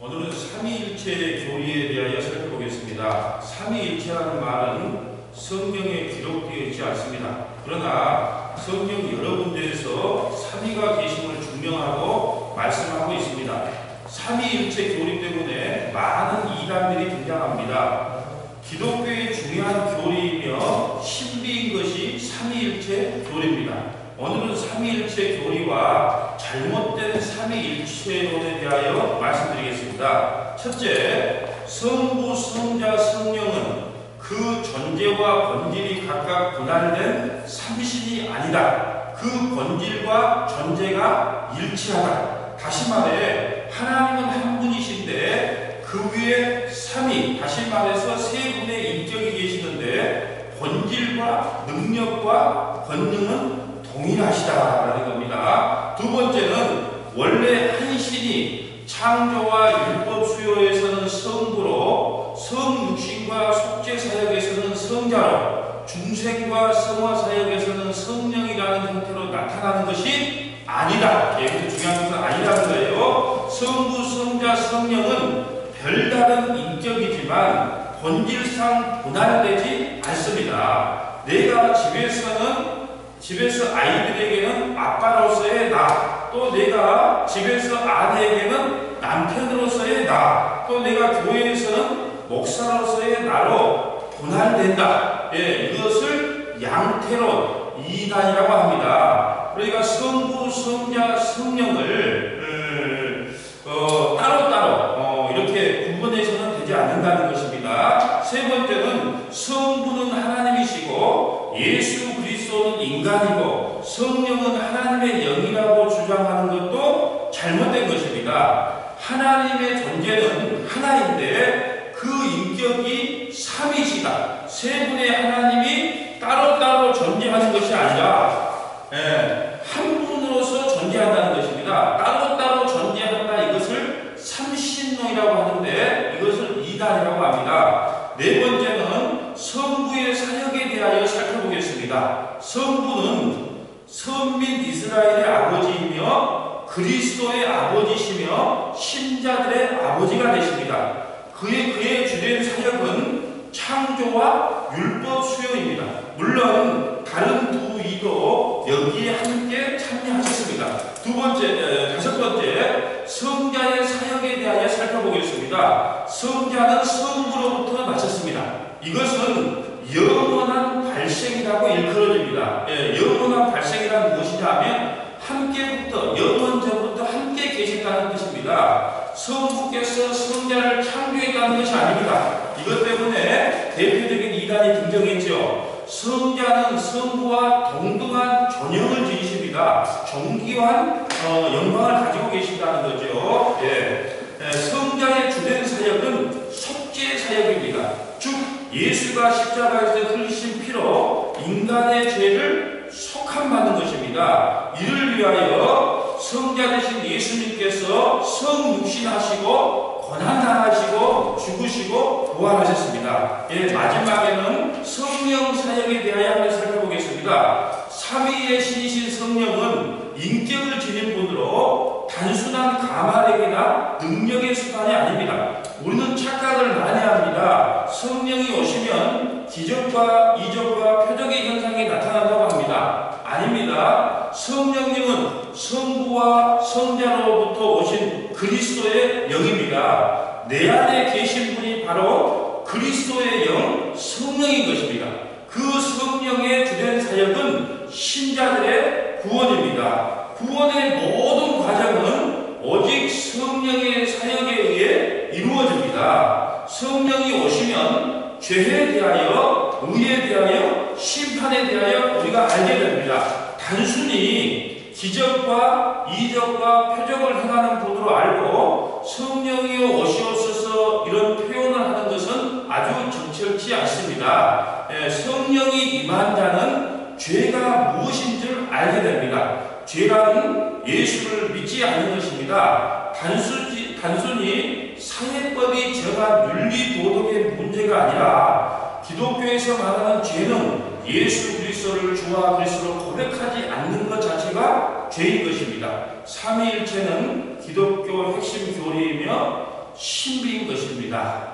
오늘은 삼위일체 교리에 대하여 살펴보겠습니다. 삼위일체라는 말은 성경에 기록되어 있지 않습니다. 그러나 성경 여러 군데에서 삼위가 계심을 증명하고 말씀하고 있습니다. 삼위일체 교리 때문에 많은 이단들이 등장합니다. 기독교의 중요한 교리이며 신비인 것이 삼위일체 교리입니다. 오늘은 삼위일체 교리와 잘못된 삼위일체론에 대하여 말씀드리겠습니다. 첫째, 성부, 성자, 성령은 그 존재와 본질이 각각 분할된 삼신이 아니다. 그 본질과 존재가 일치하다. 다시 말해 하나님은 한 분이신데 그 위에 삼위, 다시 말해서 세 분의 인격이 계시는데 본질과 능력과 권능은 동일하시다라는 겁니다. 두 번째는 원래 한 신이 창조와 율법 수요에서는 성부로 성육신과 속죄 사역에서는 성자로 중생과 성화 사역에서는 성령이라는 형태로 나타나는 것이 아니다. 여기서 중요한 것은 아니라는 거예요. 성부, 성자, 성령은 별다른 인격이지만 본질상 분할되지 않습니다. 내가 집에서는 집에서 아이들에게는 아빠로서의 나, 또 내가 집에서 아내에게는 남편으로서의 나, 또 내가 교회에서는 목사로서의 나로 분할된다. 예, 이것을 양태론 이단이라고 합니다. 그러니까 성부, 성자, 성령을 어, 따로 그리스도는 인간이고 성령은 하나님의 영이라고 주장하는 것도 잘못된 것입니다. 하나님의 존재는 하나인데 그 인격이 삼이시다. 세 분의 하나님이 따로따로 존재하는 것이 아니라 예, 한 분으로서 존재한다는 것입니다. 따로따로 존재한다 이것을 삼신론이라고 하는데 이것을 이단이라고 합니다. 네 번째는 성부의 사역에 대하여 살펴 보겠습니다. 성부는 선민 이스라엘의 아버지이며 그리스도의 아버지시며 신자들의 아버지가 되십니다. 그의 그의 주된 사역은 창조와 율법 수요입니다. 물론 다른 두 이도 여기에 함께 참여하셨습니다. 두 번째, 다섯 번째 성자의 사역에 대하여 살펴보겠습니다. 성자는 성부로부터 나셨습니다. 이것은 영원한 발생이라고 일컬어집니다. 예, 영원한 발생이란 무엇이냐 하면 함께부터 영원전부터 함께 계셨다는 뜻입니다. 성부께서 성자를 창조했다는 것이 아닙니다. 이것 때문에 대표적인 이단이 등장했죠. 성자는 성부와 동등한 존영을 지니십니다. 존귀한 어, 영광을 가지고 계신다는 거죠. 예. 예, 성자의 주된 사역은 속죄 사역입니다. 즉 예수가 십자가에서 흘리신 피로 인간의 죄를 속함받는 것입니다. 이를 위하여 성자 되신 예수님께서 성육신하시고 고난당하시고 죽으시고 부활하셨습니다. 예, 마지막에는 성령 사역에 대하여 한번 살펴보겠습니다. 삼위의 신이신 성령은 인격을 지닌 분으로 단순한 가말액이나 능력의 수단이 아닙니다. 우리는. 성령이 오시면 기적과 이적과 표적의 현상이 나타난다고 합니다. 아닙니다. 성령님은 성부와 성자로부터 오신 그리스도의 영입니다. 내 안에 계신 분이 바로 그리스도의 영, 성령인 것입니다. 그 성령의 주된 사역은 신자들의 구원입니다. 구원의 모든 과정은 오직 성령의 사역에 의해 이루어집니다. 성령이 오시면 죄에 대하여, 의에 대하여, 심판에 대하여 우리가 알게 됩니다. 단순히 기적과 이적과 표적을 행하는 분으로 알고 성령이 오시옵소서 이런 표현을 하는 것은 아주 적절치 않습니다. 예, 성령이 임한 자는 죄가 무엇인 줄 알게 됩니다. 죄란 예수를 믿지 않는 것입니다. 단순히, 단순히 사회법이 정한 윤리 도덕의 문제가 아니라 기독교에서 말하는 죄는 예수 그리스도를 주와 그리스도로 고백하지 않는 것 자체가 죄인 것입니다. 삼위일체는 기독교 핵심 교리이며 신비인 것입니다.